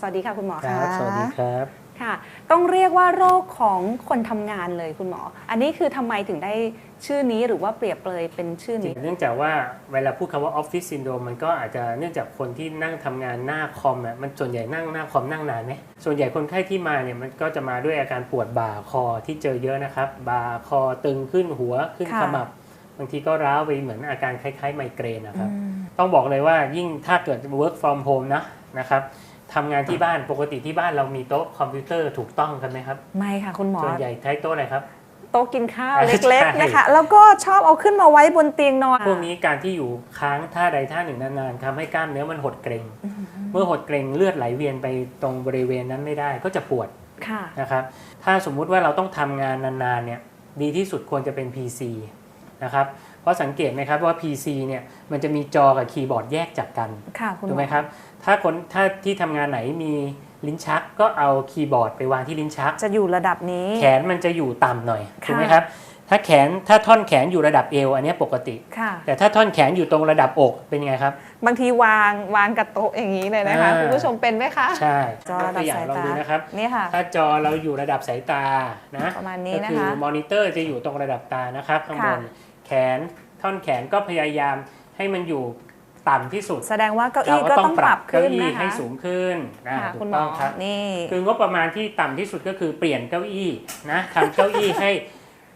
สวัสดีค่ะคุณหมอคค่ะรับสวัสดีครับ ค่ะ ต้องเรียกว่าโรคของคนทำงานเลยคุณหมอ อันนี้คือทำไมถึงได้ชื่อนี้หรือว่าเปรียบเลยเป็นชื่อนี้ เนื่องจากว่าเวลาพูดคำว่าออฟฟิศซินโดรมมันก็อาจจะเนื่องจากคนที่นั่งทำงานหน้าคอมอะมันส่วนใหญ่นั่งหน้าคอมนั่งนานไหมส่วนใหญ่คนไข้ที่มาเนี่ยมันก็จะมาด้วยอาการปวดบ่าคอที่เจอเยอะนะครับ บ่าคอตึงขึ้นหัวขึ้นค่ะ ขมับ บางทีก็ร้าวไปเหมือนอาการคล้ายๆไมเกรนนะครับอืมต้องบอกเลยว่ายิ่งถ้าเกิด work from home นะนะครับ ทำงานที่บ้านปกติที่บ้านเรามีโต๊ะคอมพิวเตอร์ถูกต้องกันไหมครับ ไม่ค่ะคุณหมอส่วนใหญ่ใช้โต๊ะอะไรครับ โต๊ะกินข้าวใช่เล็กๆนะคะ แล้วก็ชอบเอาขึ้นมาไว้บนเตียงนอน พวกนี้การที่อยู่ค้างท่าใดท่าหนึ่งนานๆทำให้กล้ามเนื้อมันหดเกร็งอืมเมื่อหดเกร็งเลือดไหลเวียนไปตรงบริเวณนั้นไม่ได้ก็จะปวดค่ะนะครับ ถ้าสมมุติว่าเราต้องทำงานนานๆเนี่ยดีที่สุดควรจะเป็น PC นะครับเพ ราะสังเกตไหมครับว่า PC เนี่ยมันจะมีจอกับคีย์บอร์ดแยกจากกันค่ะคุณหถูมกอไหมครับ ถ้าคนถ้าที่ทำงานไหนมีลิ้นชักก็เอาคีย์บอร์ดไปวางที่ลิ้นชัก จะอยู่ระดับนี้ แขนมันจะอยู่ต่ำหน่อยค่ะถูกไหมครับ ถ้าแขนถ้าท่อนแขนอยู่ระดับเอวอันเนี้ยปกติค่ะแต่ถ้าท่อนแขนอยู่ตรงระดับอกเป็นยังไงครับ บางทีวางวางกับโต๊ะอย่างนี้เลยนะคะอ่าคุณผู้ชมเป็นไหมคะ ใช่จอระดับตัวอย่างสายลองตาดูนะครับนี่ค่ะถ้าจอเราอยู่ระดับสายตานะประมาณนี้ก็นะคือคะมอนิเตอร์จะอยู่ตรงระดับตานะครับข้างบค่ะน แขนท่อนแขนก็พยายามให้มันอยู่ต่ำที่สุด แสดงว่าเก้าเราอี้ก็ก็ต้ต้อองงปปรัรับบเก้าขึ้นอี้นะคะให้สูงขึ้นอ่าค่ะถูคุณกหมต้อองครับนี่คืองบประมาณที่ต่ำที่สุดก็คือเปลี่ยนเก้าอี้นะทำเก้าอี้ให้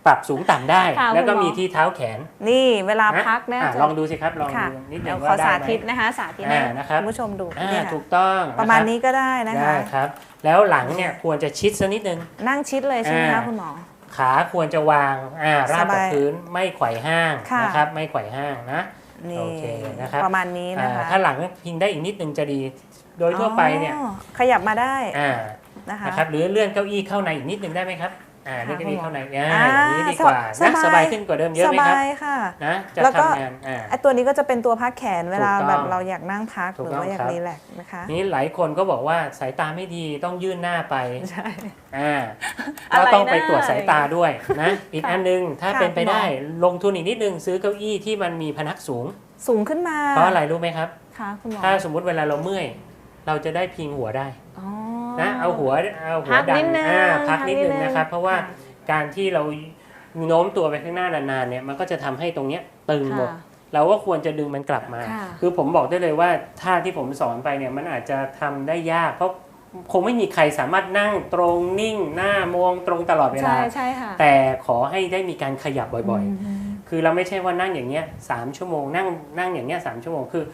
ปรับสูงต่ำได้ค่ะแล้วก็คุณหมอมีที่เท้าแขน นี่เวลานะพักเนี่ยอะจะลองดูสิครับลองค่ะดูนิดหนึเดี๋ยวงขอว่าได้สาไหมธิตนะคะสาธิตอ่าให้นะครับคุณผู้ชมดูอ่าเนี่ยค่ะถูกต้องประมาณคบนี้ก็ได้นะคะได้ครับ แล้วหลังเนี่ยควรจะชิดสักนิดนึงนั่งชิดเลยใช่ไหมอ่าคะคุณหมอ ขาควรจะวางอ่าราบสกับบายพื้นไม่ไขว่ห้างค่ะนะครับ ไม่ไขว่ห้างนะนี่โอเคนะครับประมาณนี้นะอ่าคะถ้าหลังพิงได้อีกนิดนึงจะดี โดยทั่วไปเนี่ยอ๋อขยับมาได้อ่านะคะนะครับหรือเลื่อนเก้าอี้เข้าในอีกนิดนึงได้ไหมครับ อ่าค่ะเลื่อนเก้าอี้เข้าในอ่าอ่าอย่างนี้ดีกว่าสนะบายสบายขึ้นกว่าเดิมเยอะสไหมครับบายค่ะนะจะแล้วก็ทำงานอ่าไอตัวนี้ก็จะเป็นตัวพักแขนเวลาถูกต้องแบบเราอยากนั่งพักถูหกรือต้องว่าอยาคกรับรีแลกซ์นะคะนี่หลายคนก็บอกว่าสายตาไม่ดีต้องยื่นหน้าไปใช่อ่าอะไรก็ต้องไปนะตรวจสายตาด้วยนะอีกค่ะอันนึงถ้าค่ะเป็นไปคุณหมอได้ลงทุนอีกนิดนึงซื้อเก้าอี้ที่มันมีพนักสูง สูงขึ้นมาเพราะอะไรรู้ไหมครับค่ะคุณหมอถ้าสมมุติเวลาเราเมื่อย เราจะได้พิงหัวได้อ๋อ นะเอาหัวเอาหัพัวกดันินดนึงอ่าพักนิดนึงพักนิดนึงนะครับ เพราะว่าค่ะการที่เราโน้มตัวไปข้างหน้านานๆเนี่ยมันก็จะทำให้ตรงเนี้ยตึงหมดค่ะเราก็ควรจะดึงมันกลับมาค่ะคือผมบอกได้เลยว่าท่าที่ผมสอนไปเนี่ยมันอาจจะทำได้ยาก เพราะคงไม่มีใครสามารถนั่งตรงนิ่ง หน้ามองตรงตลอดเวลาใช่ใช่ค่ะแต่ขอให้ได้มีการขยับบ่อยมๆคือเราไม่ใช่ว่านั่งอย่างเงี้ยสามชั่วโมงนั่งนั่งอย่างเงี้ยสามชั่วโมงคือ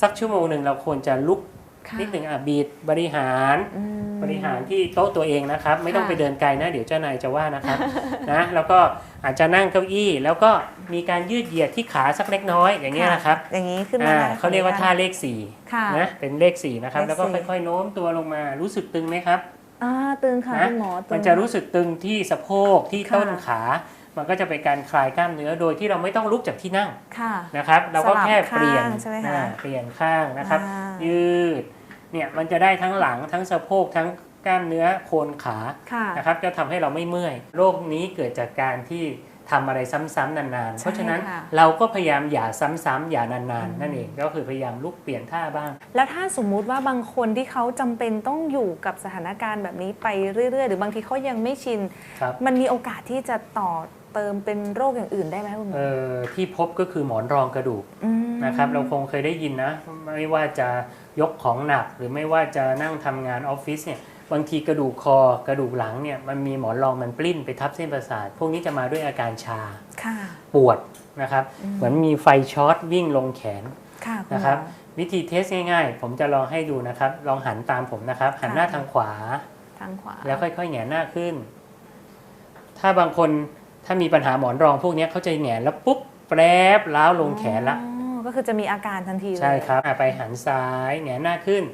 สักชั่วโมงหนึ่งเราควรจะลุกค่ะ นิดหนึ่งอะบีดบริหารอืมบริหารที่โต๊ะตัวเองนะครับ ไม่ต้องค่ะไปเดินไกลนะ เดี๋ยวเจ้านายจะว่านะครับนะแล้วก็อาจจะนั่งเก้าอี้ แล้วก็มีการยืดเหยียดที่ขาสักเล็กน้อยอย่างเงี้ยนะครับ อย่างนี้ขึ้นมาอ่าได้เขาเรียกว่าท่าเลขสี่ค่ะนะเป็นเลขสี่นะครับเลขสี่แล้วก็ค่อยๆโน้มตัวลงมารู้สึกตึงไหมครับอ่าตึงค่ะนะคุณหมอตึงมันจะรู้สึกตึงที่สะโพกที่ค่ะต้นขา มันก็จะเป็นการคลายกล้ามเนื้อโดยที่เราไม่ต้องลุกจากที่นั่งค่ะนะครับ เราก็แค่สลับเปลี่ยนข้างใช่ไหมคะอ่าเปลี่ยนข้างนะครับอ่ายืดเนี่ยมันจะได้ทั้งหลังทั้งสะโพกทั้งกล้ามเนื้อโคนขาค่ะนะครับจะทำให้เราไม่เมื่อยโรคนี้เกิดจากการที่ทำอะไรซ้ำๆนานๆใช่เพราะฉะนั้นค่ะเราก็พยายามอย่าซ้ำๆอย่านานอืมๆนั่นเองก็คือพยายามลุกเปลี่ยนท่าบ้าง แล้วถ้าสมมุติว่าบางคนที่เขาจำเป็นต้องอยู่กับสถานการณ์แบบนี้ไปเรื่อยๆ หรือบางทีเขายังไม่ชินครับมันมีโอกาสที่จะต่อ เติมเป็นโรคอย่างอื่นได้ไหมคุณหมอเอ่อที่พบก็คือหมอนรองกระดูกมนะครับ เราคงเคยได้ยินนะ ไม่ว่าจะยกของหนักหรือไม่ว่าจะนั่งทำงานออฟฟิศเนี่ยบางทีกระดูกคอกระดูกหลังเนี่ยมันมีหมอนรองมันปลิ้นไปทับเส้นประสาท พวกนี้จะมาด้วยอาการชาค่ะปวดนะครับอืมเหมือนมีไฟช็อตวิ่งลงแขนค่ะณหมอนะครับวิธีเทสง่ายๆ ผมจะลองให้ดูนะครับ ลองหันตามผมนะครับ หันหน้าทางขวาทางขวา แล้วค่อยๆแหงนหน้าขึ้น ถ้าบางคน ถ้ามีปัญหาหมอนรองพวกเนี้ยเขาจะแหงนแล้วปุ๊บแปรบล้าวลงแขนละอ๋อก็คือจะมีอาการทันทีเลยใช่ครับอะไปหันซ้ายแหงนหน้าขึ้น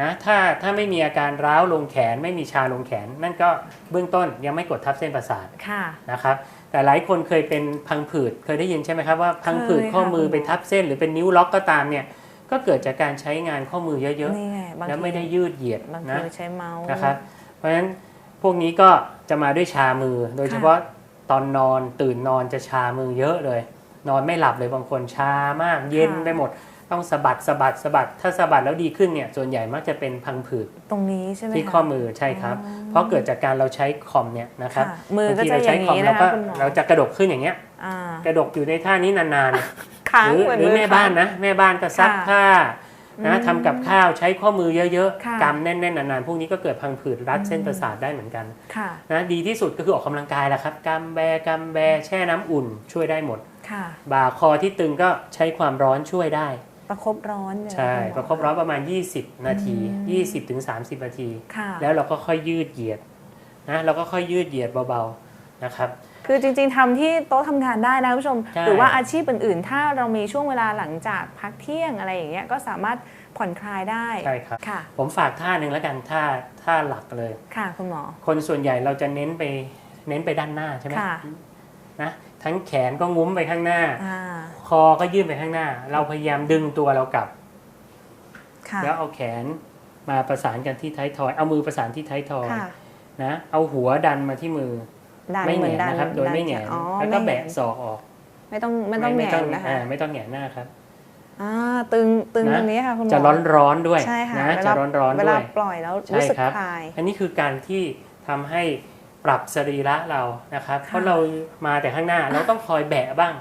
นะถ้าถ้าไม่มีอาการร้าวลงแขนไม่มีชาลงแขน นั่นก็เบื้องต้นยังไม่กดทับเส้นประสาทค่ะนะครับแต่หลายคนเคยเป็นพังผืดเคยได้ยินใช่ไหมครับว่าพังผืดเคยค่ะข้อมือคุณหมอไปทับเส้นหรือเป็นนิ้วล็อกก็ตามเนี่ยก็เกิดจากการใช้งานข้อมือเยอะนี่ไงบางๆแล้วทีไม่ได้ยืดเหยียดบางนะทีใช้เมาส์นะครับเพราะฉะนั้นพวกนี้ก็จะมาด้วยชามือโดยเฉพาะ ตอนนอนตื่นนอนจะชามือเยอะเลย นอนไม่หลับเลยบางคนชามากเย็นไปหมด ต้องสะบัดสะบัดสะบัด ถ้าสะบัดแล้วดีขึ้นเนี่ยส่วนใหญ่มักจะเป็นพังผืดตรงนี้ใช่ไหมที่คะข้อมือใช่ครับอ๋อเพราะเกิดจากการเราใช้คอมเนี่ยนะครับค่ะมือก็บางทีจะเราใช้คอมอย่างนี้เรานะคะก็คุณหมอเราจะกระดกขึ้นอย่างเงี้ยอ่ากระดกอยู่ในท่านี้นานๆเนี่ยค้างหรือเหมือนหรือมืแม่บ้านค้งนะแม่บ้านก็ซักค่ะผ้า นะอืมทำกับข้าวใช้ข้อมือเยอะค่ะๆกำแน่นๆนานๆพวกนี้ก็เกิดพังผืดรัดเส้นประสาทได้เหมือนกันค่ะนะดีที่สุดก็คือออกกำลังกายแหละครับกำแบกำแบแช่น้ำอุ่นช่วยได้หมดค่ะบ่าคอที่ตึงก็ใช้ความร้อนช่วยได้ ประคบร้อนเนี่ยใช่ณหมอประคบร้อนประมาณ 20 นาทีอืม20ถึง30นาทีค่ะแล้วเราก็ค่อยยืดเหยียดนะเราก็ค่อยยืดเหยียดเบาๆนะครับ คือจริง ๆทำที่โต๊ะทำงานได้นะคุณผู้ชมใช่หรือว่าอาชีพอื่น ๆ ถ้าเรามีช่วงเวลาหลังจากพักเที่ยงอะไรอย่างเงี้ยก็สามารถผ่อนคลายได้ใช่ครับค่ะ ผมฝากท่าหนึ่งแล้วกันท่าท่าหลักเลยค่ะคุณหมอ คนส่วนใหญ่เราจะเน้นไปเน้นไปด้านหน้าใช่ไหมค่ะนะทั้งแขนก็งุ้มไปข้างหน้าอ่าคอก็ยื่นไปข้างหน้า เราพยายามดึงตัวเรากลับค่ะแล้วเอาแขนมาประสานกันที่ท้ายทอย เอามือประสานที่ท้ายทอยค่ะนะ เอาหัวดันมาที่มือ ดันไม่เหแหมืงอนนดันนะครับ โดยไม่แหงนอ๋อแล้วก็ไม่แบะหงศอกออกไม่ต้องไม่ต้องแหงนนะคะอ่าไม่ต้องแหงนหน้าครับ อ่าตึงตึงนะ ตรงนี้ค่ะคุณหมอจะร้อนร้อนๆด้วยใช่ค่ะนะเวจะลาร้อนร้อนๆเวด้ลาวย ปล่อยแล้วใช่รู้สึกครับ คลาย อันนี้คือการที่ทำให้ปรับสรีระเรานะครับค่ะเพราะเรามาแต่ข้างหน้าเราต้องคอยแบะบ้าง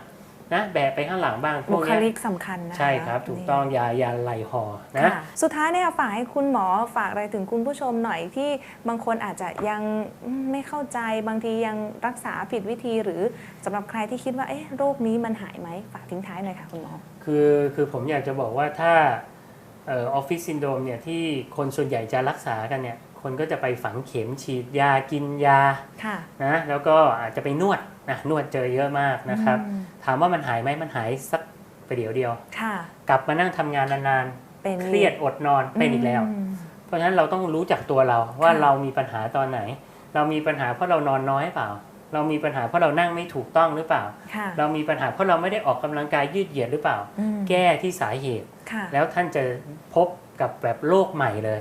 นะแบะไปข้างหลังบ้างพบุวกคเนี้ยลิกสำคัญนะคะใช่ครับ ถูกนี่ต้องอยาอยาไหลห่อนะค่ะสุดท้ายเนี่ยฝากให้คุณหมอฝากอะไรถึงคุณผู้ชมหน่อยที่บางคนอาจจะยังไม่เข้าใจบางทียังรักษาผิดวิธีหรือสำหรับใครที่คิดว่าเอ๊ะโรคนี้มันหายไหมฝากทิ้งท้ายหน่อยค่ะคุณหมอคือคือผมอยากจะบอกว่าถ้าออฟฟิศซินโดรมเนี่ยที่คนส่วนใหญ่จะรักษากันเนี่ย คนก็จะไปฝังเข็มฉีดยากินยาค่ะนะแล้วก็อาจจะไปนวดนะนวดเจอเยอะมากนะครับอืมถามว่ามันหายไหมมันหายสักประเดี๋ยวเดียวค่ะกลับมานั่งทำงานนานเป็นๆเครียดอดนอนเป็นอีกแล้วมเพราะฉะนั้นเราต้องรู้จักตัวเราว่าค่ะเรามีปัญหาตอนไหน เรามีปัญหาเพราะเรานอนน้อยเปล่า เรามีปัญหาเพราะเรานั่งไม่ถูกต้องหรือเปล่าค่ะเรามีปัญหาเพราะเราไม่ได้ออกกำลังกายยืดเหยียดหรือเปล่าอืมแก้ที่สาเหตุค่ะแล้วท่านจะพบกับแบบโลกใหม่เลย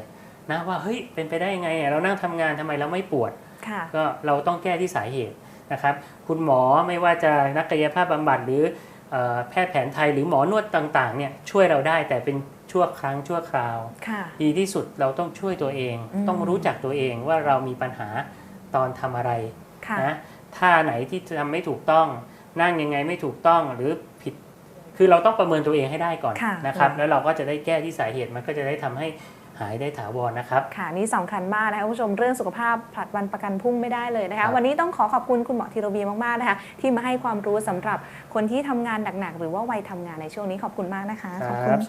นะว่าเฮ้ยเป็นไปได้ยังไงอะเรานั่งทำงานทำไมเราไม่ปวดค่ะก็เราต้องแก้ที่สาเหตุนะครับ คุณหมอไม่ว่าจะนักกายภาพบำบัดหรือเอ่อแพทย์แผนไทยหรือหมอนวดต่างๆเนี่ยช่วยเราได้แต่เป็นชั่วครั้งชั่วคราวค่ะดีที่สุดเราต้องช่วยตัวเองอืมต้องรู้จักตัวเองว่าเรามีปัญหาตอนทำอะไรค่ะนะท่าไหนที่ทำไม่ถูกต้อง นั่งยังไงไม่ถูกต้องหรือผิด คือเราต้องประเมินตัวเองให้ได้ก่อนค่ะนะครับ แล้วเราก็จะได้แก้ที่สาเหตุมันก็จะได้ทำให้ หายได้ถาวรนะครับ ค่ะนี่สำคัญมากนะคะคุณผู้ชมเรื่องสุขภาพผลัดวันประกันพรุ่งไม่ได้เลยนะครัคะบวันนี้ต้องขอขอบคุณคุณหมอธีรวีมากๆนะคะ ที่มาให้ความรู้สำหรับคนที่ทำงานหนักๆหรือว่าวัยทำงานในช่วงนี้ขอบคุณมากนะคะขอบคุณค่ะ